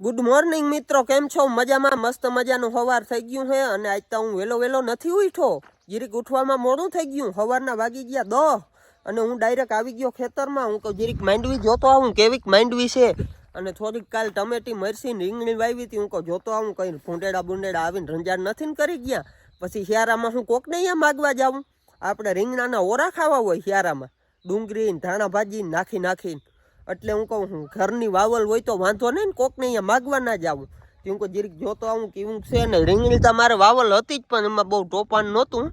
Good morning મિત્રો. કેમ છો? મજામાં, મસ્ત મજાનું સવાર થઈ ગયું છે અને આજ તો હું વહેલો વહેલો નથી ઉઠો જીરીક ઉઠવામાં મોડું થઈ ગયું. સવારના વાગી ગયા દો અને હું ડાયરેક્ટ આવી ગયો ખેતરમાં. હું કહું, જીરીક માંડવી જોતો આવું, કેવીક માંડવી છે? અને થોડીક કાલ ટમેટી મરસી રીંગણી વાવી હતી. હું કહું, જોતો આવું, કંઈ ભૂંડેડા બુંડેડા આવીને રંજાડ નથી કરી ગયા. પછી શિયાળામાં હું કોકને અહીંયા માગવા જાઉં. આપણે રીંગણાના ઓરા ખાવા હોય શિયાળામાં. ડુંગળી ધાણા ભાજી નાખી નાખીને. એટલે હું કહું, હું ઘરની વાવલ હોય તો વાંધો નહીં ને કોકને અહીંયા માગવા ના જાવું હું કે જીરીક જોતો આવું કેવું છે ને, રીંગણી મારે વાવલ હતી જ, પણ એમાં બહુ ટોપાન નહોતું.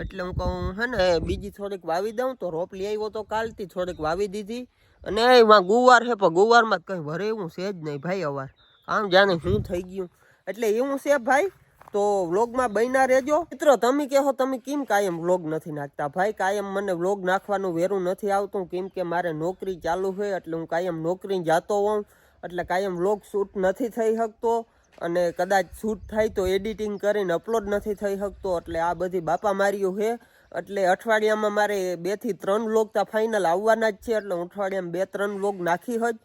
એટલે હું કહું, હે ને બીજી થોડીક વાવી દઉં, તો રોપ લઈ આવ્યો તો કાલથી થોડીક વાવી દીધી. અને એમાં ગુવાર છે, પણ ગુવારમાં કંઈ ભરે એવું છે જ નહીં ભાઈ અવાર આમ જાણે શું થઈ ગયું. એટલે એવું છે ભાઈ તો વ્લોગમાં બન્યા રહેજો. મિત્રો, તમે કહો, તમે કેમ કાયમ વ્લોગ નથી નાખતા? ભાઈ, કાયમ મને વ્લોગ નાખવાનું વેરું નથી આવતું, કેમ કે મારે નોકરી ચાલુ હોય એટલે હું કાયમ નોકરી જાતો હોઉં, એટલે કાયમ વ્લોગ શૂટ નથી થઈ શકતો અને કદાચ શૂટ થાય તો એડિટિંગ કરીને અપલોડ નથી થઈ શકતો, એટલે આ બધી બાપા માર્યું છે. એટલે અઠવાડિયામાં મારે બેથી ત્રણ વ્લોગ તો ફાઇનલ આવવાના જ છે, એટલે હું અઠવાડિયામાં બે ત્રણ વ્લોગ નાખી જ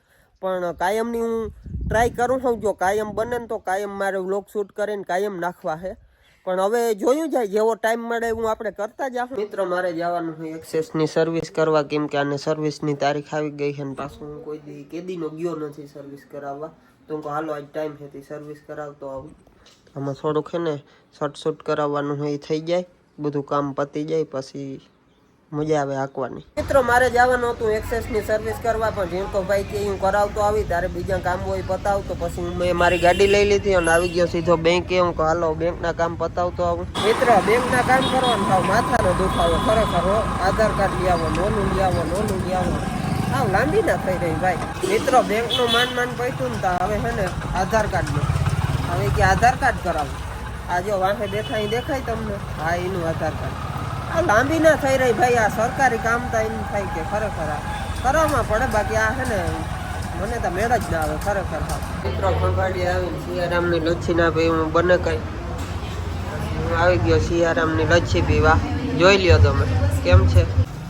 પણ કાયમની હું ટ્રાય કરું છું. જો કાયમ બને ને તો કાયમ મારે વ્લોગ શૂટ કરીને કાયમ નાખવા છે. પણ હવે જોયું જાય જેવો ટાઈમ મળે હું આપણે કરતા જાઉં મિત્રો, મારે જવાનું છે એક્સેસની સર્વિસ કરવા. કેમ કે આને સર્વિસની તારીખ આવી ગઈ છે ને પાછું હું કોઈ દી કેદીનો ગયો નથી સર્વિસ કરાવવા. તો હું હાલો, આજ ટાઈમ છે સર્વિસ કરાવતો આવું. આમાં થોડુંક છે ને શર્ટ શૂટ કરાવવાનું હોય એ થઈ જાય. બધું કામ પતી જાય, પછી મજા આવે હાંકવાની. મિત્રો, મારે જવાનું હતું એક્સેસની સર્વિસ કરવા, પણ જીણકો ભાઈ કે હું કરાવતો આવી, તારે બીજા કામ હોય પતાવતો પછી મેં મારી ગાડી લઈ લીધી અને આવી ગયો સીધો બેંકે હું હાલો બેંકના કામ પતાવતો આવું. મિત્ર બેંકના કામ કરવાનું થાવ માથાનો દુખાવો ખરેખર આધાર કાર્ડ લઈ આવો નોનું લઈ આવો નોનું લઈ આવો. હા લાંબી ના થઈ રહી ભાઈ. મિત્રો બેંકનું માન માન પૈસું ને હવે છે ને આધાર કાર્ડનું. હવે કે આધાર કાર્ડ કરાવો. આ જો વાંહે દેખાય દેખાય તમને? હા, એનું આધાર કાર્ડ. આ લાંબી ના થઈ રહી ભાઈ, આ સરકારી કામ તો એમ થાય કે ખરેખર આ કરવામાં પડે, બાકી આ છે ને મને તો મેળ જ ના આવે ખરેખર. હા મિત્રો, ખંભાળી આવીને સિયારામની લચ્છી ના ભાઈ, હું બને કઈ. હું આવી ગયો સિયારામની લચ્છી પીવા. જોઈ લ્યો તમે, કેમ છે?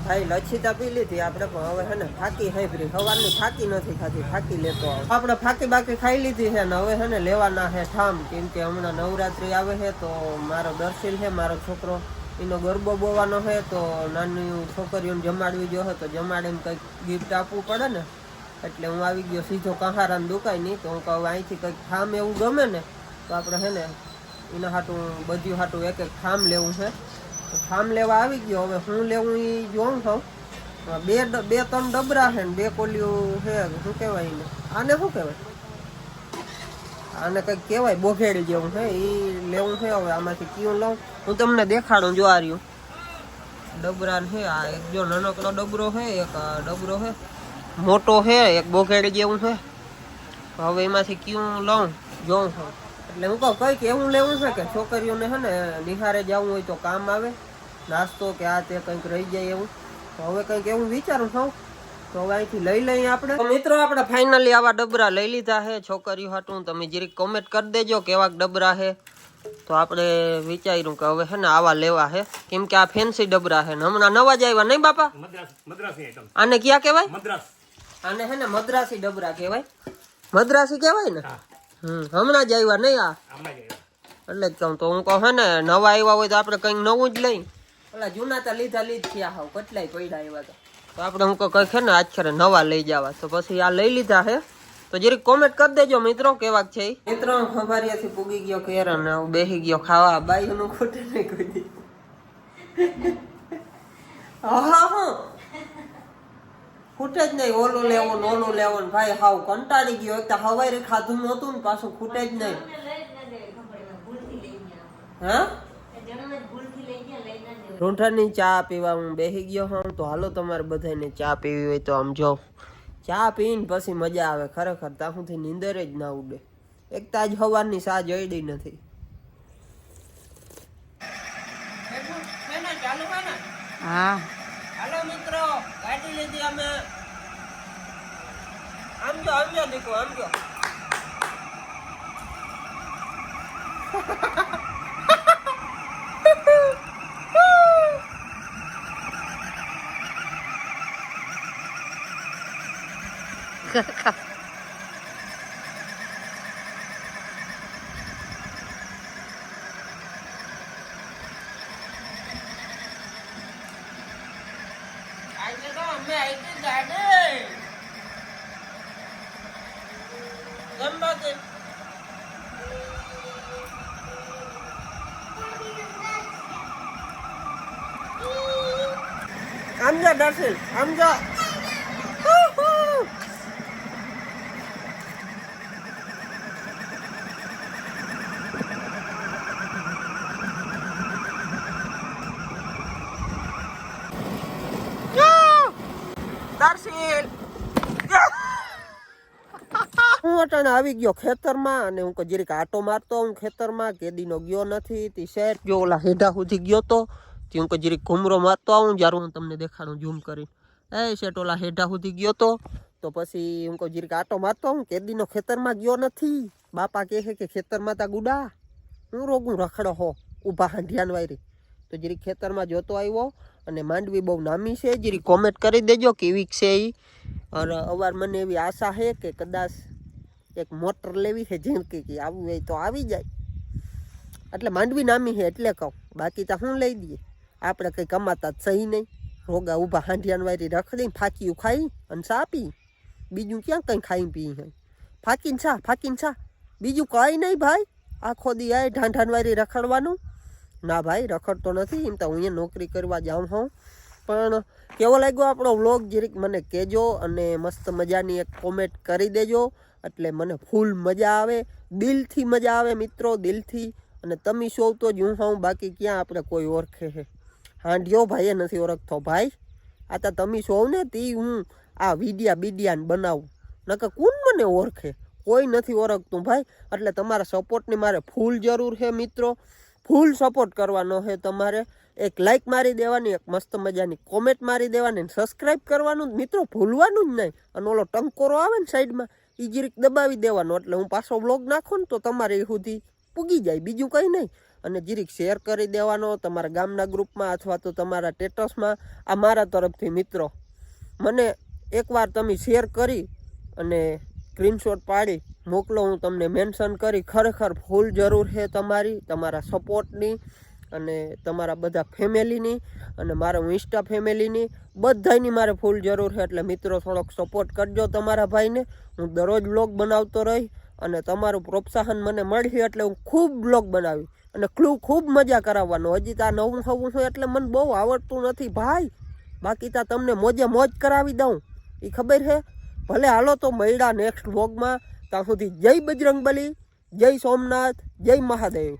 ભાઈ, લચ્છી તો પી લીધી આપણે, પણ હવે છે ને ફાકી હાઈબ્રી સવારની ફાકી નથી ખાધી ફાકી લેતો આપણે ફાકી બાકી ખાઈ લીધી છે ને, હવે છે ને લેવાના છે ઠામ. કેમ કે હમણાં નવરાત્રી આવે છે, તો મારો દર્શિલ છે, મારો છોકરો એનો ગરબો બોવાનો છે તો નાની છોકરીઓને જમાડવી જો તો જમાડીને કંઈક ગિફ્ટ આપવું પડે ને. એટલે હું આવી ગયો સીધો કહારાની દુકાય નહીં તો હું કહું અહીંથી કંઈક ખામ એવું ગમે ને, તો આપણે છે ને એના હાટું બધું હાટું એક એક ખામ લેવું છે. ઠામ લેવા આવી ગયો, હવે હું લેવું એ જોઉં છું. બે બે, ત્રણ ડબરા છે ને, બે કોલીઓ છે, શું કહેવાય એને? આને શું કહેવાય? આને કંઈક કહેવાય, બોઘેડી જેવું છે એ લેવું છે, હવે આમાંથી કયું લઉં? હું તમને દેખાડું, જો આ રહ્યું. ડબરા છે, આ એક જો નાનકડો ડબરો છે, એક ડબરો છે, મોટો છે, એક બોઘેડી જેવું છે. હવે એમાંથી કયું લઉં, જોઉં છું. એટલે હું કહું, કંઈક એવું લેવું છે કે છોકરીઓને છે ને નિહારે જવું હોય તો કામ આવે, નાસ્તો કે આ તે કંઈક રહી જાય એવું. હવે કંઈક એવું વિચારું છું. તો અહીંથી લઈ લઈએ આપણે. મિત્રો આપણે ફાઇનલી આવા ડબરા લઈ લીધા છે. છોકરીઓ હાટું તમે જરીક કોમેન્ટ કરી દેજો કેવાક ડબરા છે. તો આપણે વિચાર્યું કે હવે છે ને આવા લેવા છે. કેમ કે આ ફેન્સી ડબરા છે હમણાં નવા જ આવ્યા નહીં બાપા? મદ્રાસ મદ્રાસી આઈટમ આને ક્યાં કહેવાય? આને છે ને મદ્રાસી ડબરા કહેવાય. મદ્રાસી કહેવાય ને? હમ હમણાં જ આવ્યા નહીં આ? આવ્યા. એટલે જ કહું તો હું કહું હે ને નવા આવ્યા હોય તો આપણે કંઈક નવું જ લઈ. ઓલા જૂના તો લીધા લીધ થયા હાવ કેટલાય પડ્યા એવા તો. તો આપણે હું કહું કંઈક છે ને આજ નવા લઈ જવા. તો પછી આ લઈ લીધા હે. તો જરીક કોમેન્ટ કરી દેજો મિત્રો કેવાક છે ઈ. મિત્રો ખંભારિયાથી પૂગી ગયો કેર અને હું બેસી ગયો ખાવા. બાઈનું ખોટે નહીં કોઈ દી. હા હું. ખૂટે જ નહીં ઓલું લેવું ને ઓલું લેવું ને ભાઈ હાવ કંટાળી ગયો. એક તો હવારે ખાધું નહોતું ને પાછું ખૂટે જ નહીં. હા? રૂંઠાની ચા પીવા હું બેસી ગયો હોઉં તો હાલો તમારે બધાને ચા પીવી હોય તો આમ જો ચા પીને પછી મજા આવે ખરેખર તાહુંથી નીંદર જ ના ઉડે. એક તાજ હવારની સવારની સા જઈડી નથી. હા. હાલો મિત્રો ગાડી લીધી અમે. આમ જો આમ જો દીકરો આમ જો. cửa khẩu আমজা ডাসেল আমজা અટાણે આવી ગયો ખેતરમાં અને હું જરીક આટો મારતો હું ખેતરમાં કેદીનો ગયો નથી, તી શેર જો ઓલા હેઢા સુધી ગયો તો, તે હું જરીક ઘૂમરો મારતો આવું, જ્યારે હું તમને દેખાડું, ઝૂમ કરીને. એ શેઠ ઓલા હેઢા સુધી ગયો તો તો પછી હું જરીક આટો મારતો હું કેદીનો ખેતરમાં ગયો નથી. બાપા કહે છે કે ખેતરમાં તા ગુડા, હું રોગું રખડો હો, ઊભા હાંઢિયાન વાયરી. તો જરીક ખેતરમાં જોતો આવ્યો અને માંડવી બહુ નામી છે જરી કોમેન્ટ કરી દેજો કેવી છે એ અને અવાર મને એવી આશા છે કે કદાચ એક મોટર લેવી છે જિંદગી કે આવું હોય તો આવી જાય. એટલે માંડવી નામી છે એટલે કહું. બાકી તો હું લઈ દઈએ. આપણે કંઈ કમાતા સહી નહીં. રોગા ઊભા હાંડિયાન વારી રખડી ફાકીયું ખાઈ અને સા પી બીજું ક્યાં કંઈ ખાઈ પી હોય? ફાકીને સા ફાકીને સા બીજું કંઈ નહીં ભાઈ. આખો દી આય ઢાંઢાન વારી રખડવાનું. ના ભાઈ, રખડતો નથી. એમ તો હું અહીંયા નોકરી કરવા જાઉં હોઉં. પણ કેવો લાગ્યો આપણો વ્લોગ? જરીક મને કહેજો અને મસ્ત મજાની એક કોમેન્ટ કરી દેજો. એટલે મને ફૂલ મજા આવે, દિલથી મજા આવે મિત્રો, દિલથી. અને તમે શો તો જ હું હોઉં, બાકી ક્યાં આપણે કોઈ ઓળખે છે હાંડિયો ભાઈએ નથી ઓળખતો ભાઈ. આ તો તમે શો ને તી હું આ વિડિયા બીડિયાને બનાવું. નકર કોણ મને ઓળખે? કોઈ નથી ઓળખતું ભાઈ. એટલે તમારા સપોર્ટની મારે ફૂલ જરૂર છે મિત્રો. ફૂલ સપોર્ટ કરવાનો છે તમારે. એક લાઈક મારી દેવાની, એક મસ્ત મજાની કોમેન્ટ મારી દેવાની સબસ્ક્રાઈબ કરવાનું મિત્રો, ભૂલવાનું જ નહીં. અને ઓલો ટંકોરો આવે ને સાઈડમાં એ જરીક દબાવી દેવાનો. એટલે હું પાછો બ્લોગ નાખું ને તો તમારે સુધી પૂગી જાય. બીજું કંઈ નહીં. અને જરીક શેર કરી દેવાનો તમારા ગામના ગ્રુપમાં અથવા તો તમારા સ્ટેટસમાં. આ મારા તરફથી, મિત્રો. મને એકવાર તમે શેર કરી અને સ્ક્રીનશોટ પાડી, મોકલો. હું તમને મેન્શન કરી. ખરેખર ફૂલ જરૂર છે તમારી, તમારા સપોર્ટની. અને તમારા બધા ફેમિલીની અને મારા ઇન્સ્ટા ફેમિલીની બધાની મારે ફૂલ જરૂર છે. એટલે મિત્રો, થોડોક સપોર્ટ કરજો તમારા ભાઈને. હું દરરોજ બ્લોગ બનાવતો રહી અને તમારું પ્રોત્સાહન મને મળશે એટલે હું ખૂબ બ્લોગ બનાવી અને ક્લુ ખૂબ મજા કરાવવાનો. હજી તા નવું નવું છું એટલે મને બહુ આવડતું નથી. ભાઈ, બાકી તા તમને મોજે મોજ કરાવી દઉં. એ ખબર છે? ભલે હાલો તો મળ્યા નેક્સ્ટ વ્લોગમાં ત્યાં સુધી જય બજરંગબલી, જય સોમનાથ, જય મહાદેવ.